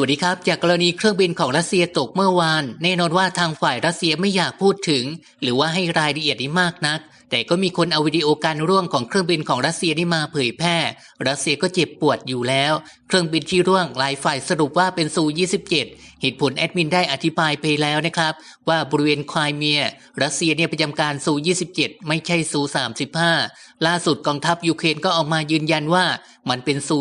วัสดีครับ จากกรณีเครื่องบินของรัสเซียตกเมื่อวาน แน่นอนว่าทางฝ่ายรัสเซียไม่อยากพูดถึง หรือว่าให้รายละเอียดนี้มากนัก แต่ก็มีคนเอาวิดีโอการร่วงของเครื่องบินของรัสเซียนี่มาเผยแพร่ รัสเซียก็เจ็บปวดอยู่แล้ว เครื่องบินที่ร่วงหลายฝ่ายสรุปว่าเป็นซู 27 เหตุผลแอดมินได้อธิบายไปแล้วนะครับ ว่าบริเวณไครเมีย รัสเซียเนี่ยประจำการซู 27 ไม่ใช่ซู35 ล่าสุดกองทัพยูเครนก็ออกมายืนยันว่ามันเป็นซู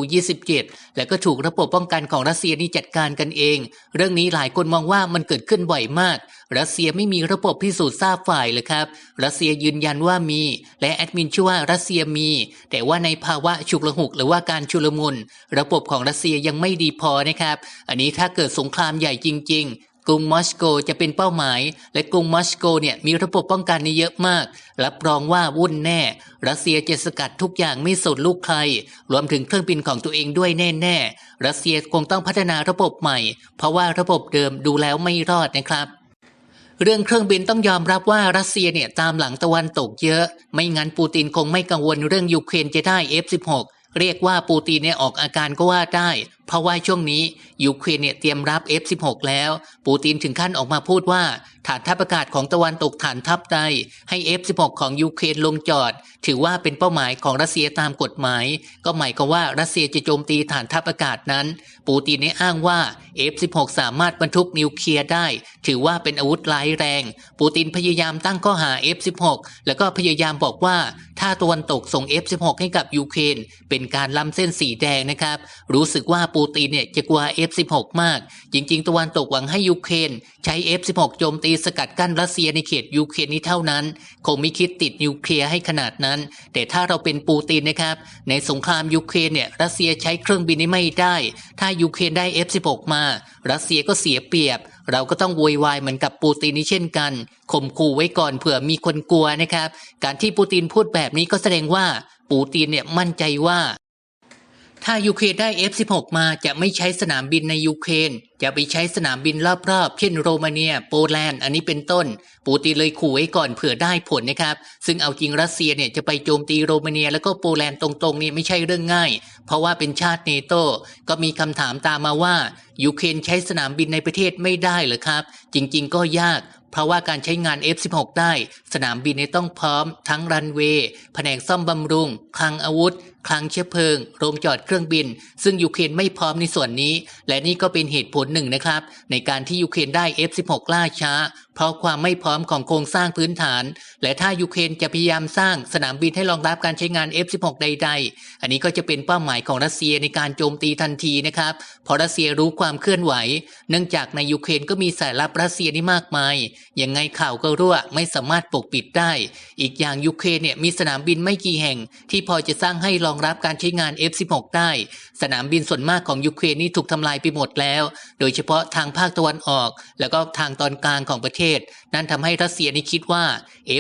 27 และก็ถูกระบบป้องกันของรัสเซียนี่จัดการกันเอง เรื่องนี้หลายคนมองว่ามันเกิดขึ้นบ่อยมาก รัสเซียไม่มีระบบพิสูจน์ทราบฝ่ายเลยครับ รัสเซียยืนยันว่ามี และแอดมินชื่อว่ารัสเซียมี แต่ว่าในภาวะฉุกละหุกหรือว่าการชุลมุน ระบบของรัสเซียยังไม่ดีพอนะครับ อันนี้ถ้าเกิดสงครามใหญ่จริง ๆกรุงมอสโกจะเป็นเป้าหมาย และกรุงมอสโกเนี่ยมีระบบป้องกันนี่เยอะมาก รับรองว่าวุ่นแน่ รัสเซียจะสกัดทุกอย่างไม่สนลูกใคร รวมถึงเครื่องบินของตัวเองด้วยแน่ๆ รัสเซียคงต้องพัฒนาระบบใหม่ เพราะว่าระบบเดิมดูแล้วไม่รอดนะครับ เรื่องเครื่องบินต้องยอมรับว่ารัสเซียเนี่ยตามหลังตะวันตกเยอะ ไม่งั้นปูตินคงไม่กังวลเรื่องยูเครนจะได้ F16 เรียกว่าปูตินเนี่ยออกอาการก็ว่าได้ เพราะว่าช่วงนี้ยูเครนเนี่ยเตรียมรับ F16 แล้ว ปูตินถึงขั้นออกมาพูดว่า ฐานทัพอากาศของตะวันตกฐานทัพใดให้ F16 ของยูเครนลงจอด ถือว่าเป็นเป้าหมายของรัสเซียตามกฎหมาย ก็หมายความว่ารัสเซียจะโจมตีฐานทัพอากาศนั้น ปูตินได้อ้างว่า F16 สามารถบรรทุกนิวเคลียร์ได้ ถือว่าเป็นอาวุธร้ายแรง ปูตินพยายามตั้งข้อหา F16 แล้วก็พยายามบอกว่า ถ้าตะวันตกส่ง F16 ให้กับยูเครนเป็นการล้ำเส้นสีแดงนะครับ รู้สึกว่าปูตินเนี่ยจะกลัว F16 มาก จริง ๆ ตะวันตกหวังให้ยูเครนใช้ F16 โจมตีสกัดกั้นรัสเซียในเขตยูเครนนี้เท่านั้น คงไม่คิดติดนิวเคลียร์ให้ขนาดนั้น แต่ถ้าเราเป็นปูตินนะครับ ในสงครามยูเครนเนี่ยรัสเซียใช้เครื่องบินนี้ไม่ได้ ถ้ายูเครนได้ F16 มา รัสเซียก็เสียเปรียบ เราก็ต้องโวยวายเหมือนกับปูตินนี้เช่นกันข่มขู่ไว้ก่อนเผื่อมีคนกลัวนะครับ การที่ปูตินพูดแบบนี้ก็แสดงว่าปูตินเนี่ยมั่นใจว่า ถ้ายูเครนได้ F16 มาจะไม่ใช้สนามบินในยูเครนจะไปใช้สนามบินรอบๆ เช่นโรมาเนีย โปแลนด์ อันนี้เป็นต้น ปูตินเลยขู่ไว้ก่อนเผื่อได้ผลนะครับ ซึ่งเอาจริงรัสเซียเนี่ยจะไปโจมตีโรมาเนีย แล้วก็โปแลนด์ตรงๆนี่ไม่ใช่เรื่องง่าย เพราะว่าเป็นชาติเนโตก็มีคำถามตามมาว่ายูเครนใช้สนามบินในประเทศไม่ได้เหรอครับ จริงๆ ก็ยากเพราะว่าการใช้งาน F16 ได้ สนามบินเนี่ยต้องพร้อม ทั้งรันเวย์แผนกซ่อมบำรุงคลังอาวุธ คลังเชื้อเพลิง โรงจอดเครื่องบิน ซึ่งยูเครนไม่พร้อมในส่วนนี้ และนี่ก็เป็นเหตุผลหนึ่งนะครับ ในการที่ยูเครนได้ F16 ล่าช้า เพราะความไม่พร้อมของโครงสร้างพื้นฐาน และถ้ายูเครนจะพยายามสร้างสนามบินให้รองรับการใช้งาน F16 ใด ๆ อันนี้ก็จะเป็นเป้าหมายของรัสเซียในการโจมตีทันทีนะครับเพราะรัสเซียรู้ความเคลื่อนไหว เนื่องจากในยูเครนก็มีสายลับรัสเซียนี่มากมายยังไงข่าวก็รั่วไม่สามารถปกปิดได้ อีกอย่างยูเครนเนี่ยมีสนามบินไม่กี่แห่ง ที่พอจะสร้างให้รองรับการใช้งาน F16 ได้ สนามบินส่วนมากของยูเครนนี่ถูกทำลายไปหมดแล้ว โดยเฉพาะทางภาคตะวันออก แล้วก็ทางตอนกลางของประเทศ นั่นทำให้รัสเซียนี่คิดว่า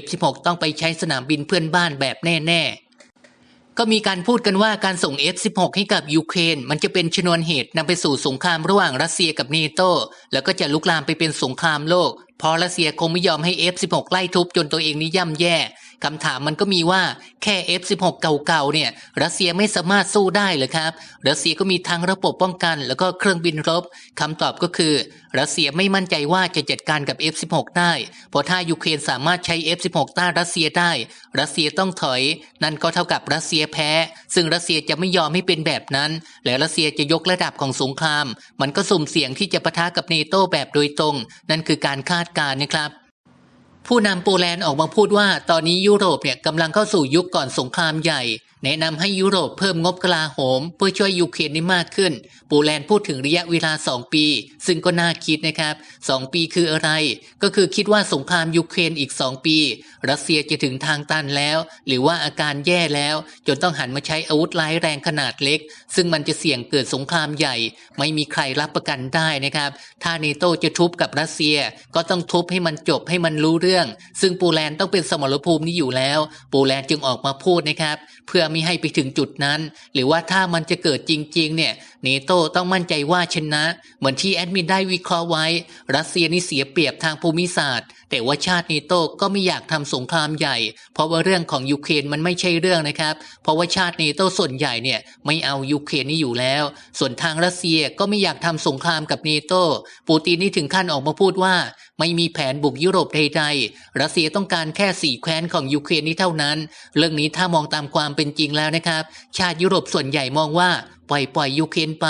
F16 ต้องไปใช้สนามบินเพื่อนบ้านแบบแน่ ๆก็มีการพูดกันว่าการส่ง F16 ให้กับยูเครนมันจะเป็นชนวนเหตุนำไปสู่สงครามระหว่างรัสเซียกับเนโตแล้วก็จะลุกลามไปเป็นสงครามโลก พอรัสเซียคงไม่ยอมให้ F16 ไล่ทุบจนตัวเองนี่ย่ำแย่คำถามมันก็มีว่าแค่ F16 เก่าๆเนี่ยรัสเซียไม่สามารถสู้ได้เหรอครับ รัสเซียก็มีทั้งระบบป้องกัน แล้วก็เครื่องบินรบคำตอบก็คือรัสเซียไม่มั่นใจว่าจะจัดการกับ F16 ได้ เพราะถ้ายูเครนสามารถใช้ F16 ต้านรัสเซียได้ รัสเซียต้องถอย นั่นก็เท่ากับรัสเซียแพ้ ซึ่งรัสเซียจะไม่ยอมให้เป็นแบบนั้น และรัสเซียจะยกระดับของสงคราม มันก็สุ่มเสี่ยงที่จะปะทะกับเนโตแบบโดยตรง นั่นคือการคาดการณ์นะครับผู้นำโปแลนด์ออกมาพูดว่าตอนนี้ยุโรปเนี่ยกำลังเข้าสู่ยุคก่อนสงครามใหญ่ แนะนำให้ยุโรปเพิ่มงบกลาโหม เพื่อช่วยยูเครนได้มากขึ้นโปแลนด์พูดถึงระยะเวลา 2 ปี ซึ่งก็น่าคิดนะครับ 2 ปีคืออะไร ก็คือคิดว่าสงครามยูเครนอีก 2 ปี รัสเซียจะถึงทางตันแล้ว หรือว่าอาการแย่แล้ว จนต้องหันมาใช้อาวุธร้ายแรงขนาดเล็ก ซึ่งมันจะเสี่ยงเกิดสงครามใหญ่ ไม่มีใครรับประกันได้นะครับ ถ้าเนโตจะทุบกับรัสเซียก็ต้องทุบให้มันจบให้มันรู้เรื่อง ซึ่งโปแลนด์ต้องเป็นสมรภูมินี้อยู่แล้วโปแลนด์จึงออกมาพูดนะครับ เพื่อไม่ให้ไปถึงจุดนั้น หรือว่าถ้ามันจะเกิดจริง ๆ เนี่ยเนโตต้องมั่นใจว่าชนะ เหมือนที่แอดมินได้วิเคราะห์ไว้ รัสเซียนี่เสียเปรียบทางภูมิศาสตร์ แต่ว่าชาติเนโตก็ไม่อยากทำสงครามใหญ่ เพราะว่าเรื่องของยูเครนมันไม่ใช่เรื่องนะครับ เพราะว่าชาติเนโตส่วนใหญ่เนี่ยไม่เอายูเครนนี่อยู่แล้ว ส่วนทางรัสเซียก็ไม่อยากทำสงครามกับเนโตปูตินนี่ถึงขั้นออกมาพูดว่า ไม่มีแผนบุกยุโรปใดๆรัสเซียต้องการแค่สี่แคว้นของยูเครนนี้เท่านั้น เรื่องนี้ถ้ามองตามความเป็นจริงแล้วนะครับ ชาติยุโรปส่วนใหญ่มองว่า ปล่อยปล่อยยูเครนไป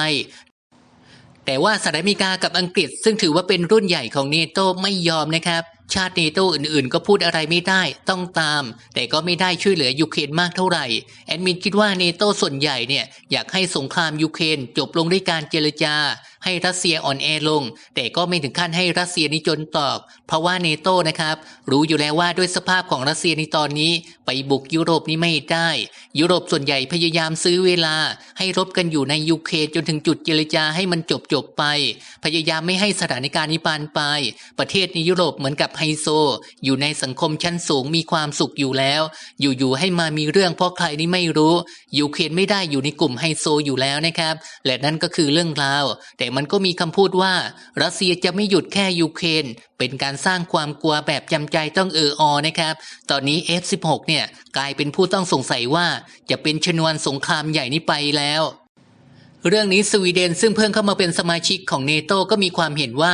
แต่ว่าสหรัฐอเมริกากับอังกฤษ ซึ่งถือว่าเป็นรุ่นใหญ่ของเนโตไม่ยอมนะครับ ชาติเนโตอื่นๆ ก็พูดอะไรไม่ได้ต้องตาม แต่ก็ไม่ได้ช่วยเหลือยูเครนมากเท่าไหร่ แอดมินคิดว่าเนโตส่วนใหญ่เนี่ยอยากให้สงครามยูเครนจบลงด้วยการเจรจาให้รัสเซียอ่อนแอลง แต่ก็ไม่ถึงขั้นให้รัสเซียนิจนตอก เพราะว่าเนโตนะครับ รู้อยู่แล้วว่าด้วยสภาพของรัสเซียในตอนนี้ ไปบุกยุโรปนี้ไม่ได้ ยุโรปส่วนใหญ่พยายามซื้อเวลา ให้รบกันอยู่ในยูเครนจนถึงจุดเจรจาให้มันจบจบไป พยายามไม่ให้สถานการณ์นี้ปานไป ประเทศในยุโรปเหมือนกับไฮโซ อยู่ในสังคมชั้นสูงมีความสุขอยู่แล้ว อยู่ๆให้มามีเรื่องเพราะใครนี่ไม่รู้ยูเครนไม่ได้อยู่ในกลุ่มไฮโซอยู่แล้วนะครับและนั่นก็คือเรื่องราวแต่มันก็มีคำพูดว่า รัสเซียจะไม่หยุดแค่ยูเครนเป็นการสร้างความกลัวแบบจำใจต้องเอออนะครับ ตอนนี้ F16 เนี่ยกลายเป็นผู้ต้องสงสัยว่าจะเป็นชนวนสงครามใหญ่นี้ไปแล้วเรื่องนี้สวีเดนซึ่งเพิ่งเข้ามาเป็นสมาชิกของเนโตก็มีความเห็นว่า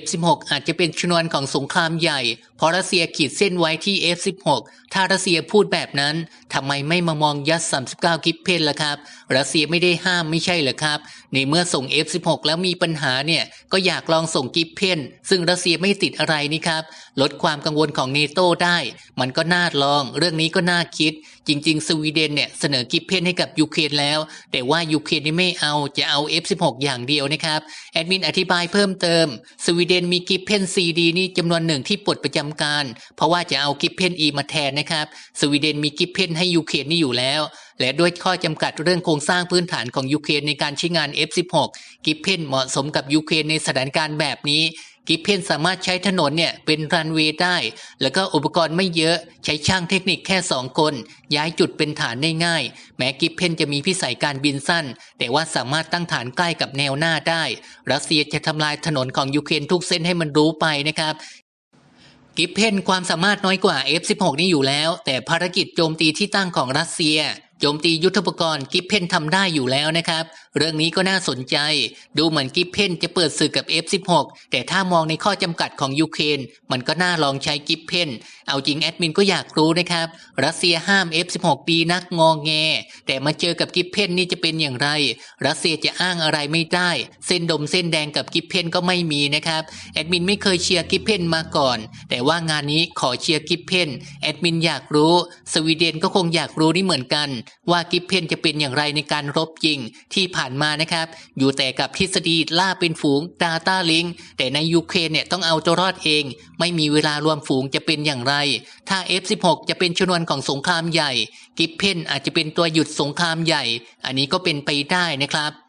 F16 อาจจะเป็นชนวนของสงครามใหญ่ เพราะรัสเซียขีดเส้นไว้ที่ F16 ถ้ารัสเซียพูดแบบนั้นทำไมไม่มามองยัด 39 กิฟเพนล่ะครับ รัสเซียไม่ได้ห้ามไม่ใช่เหรอครับ ในเมื่อส่ง F16 แล้วมีปัญหาเนี่ย ก็อยากลองส่งกิฟเพนซึ่งรัสเซียไม่ติดอะไรนี่ครับ ลดความกังวลของเนโตได้ มันก็น่าลอง เรื่องนี้ก็น่าคิด จริง ๆ สวีเดนเนี่ยเสนอกิฟเพนให้กับยูเครนแล้ว แต่ว่ายูเครนนี่ไม่เอาจะเอา F16 อย่างเดียวนะครับแอดมินอธิบายเพิ่มเติม สวีเดนมีกิฟเพนซีดีนี่จำนวนหนึ่งที่ปลดประจำการ เพราะว่าจะเอากิฟเพนอีมาแทนนะครับสวีเดนมีกิฟเพนให้ยูเครนนี่อยู่แล้ว และด้วยข้อจำกัดเรื่องโครงสร้างพื้นฐานของยูเครนในการใช้งาน F16 กิฟเพนเหมาะสมกับยูเครนในสถานการณ์แบบนี้ กิฟเพนสามารถใช้ถนนเนี่ยเป็นรันเวย์ได้ แล้วก็อุปกรณ์ไม่เยอะใช้ช่างเทคนิคแค่ 2 คน ย้ายจุดเป็นฐานได้ง่าย แม้กิฟเพนจะมีพิสัยการบินสั้น แต่ว่าสามารถตั้งฐานใกล้กับแนวหน้าได้ รัสเซียจะทำลายถนนของยูเครนทุกเส้นให้มันรู้ไปนะครับกิฟเพนความสามารถน้อยกว่า F16 นี่อยู่แล้ว แต่ภารกิจโจมตีที่ตั้งของรัสเซีย โจมตียุทธปกรณ์กิฟเพนทำได้อยู่แล้วนะครับ เรื่องนี้ก็น่าสนใจ ดูเหมือนกิฟเพนจะเปิดศึกกับ F16 แต่ถ้ามองในข้อจำกัดของยูเครนมันก็น่าลองใช้กิฟเพนเอาจริงแอดมินก็อยากรู้นะครับ รัสเซียห้าม F16 ปีนักงองแง แต่มาเจอกับกิฟเพนนี่จะเป็นอย่างไร รัสเซียจะอ้างอะไรไม่ได้ เส้นดมเส้นแดงกับกิฟเพนก็ไม่มีนะครับแอดมินไม่เคยเชียร์กิฟเพนมาก่อน แต่ว่างานนี้ขอเชียร์กิฟเพนแอดมินอยากรู้ สวีเดนก็คงอยากรู้นี่เหมือนกัน ว่ากิฟเพนจะเป็นอย่างไรในการรบจริงที่ผ่าผ่านมานะครับ อยู่แต่กับทฤษฎีล่าเป็นฝูง Data Link แต่ในยูเครนเนี่ยต้องเอาตัวรอดเอง ไม่มีเวลารวมฝูงจะเป็นอย่างไร ถ้า F16 จะเป็นชนวนของสงครามใหญ่ กิฟเพนอาจจะเป็นตัวหยุดสงครามใหญ่ อันนี้ก็เป็นไปได้นะครับ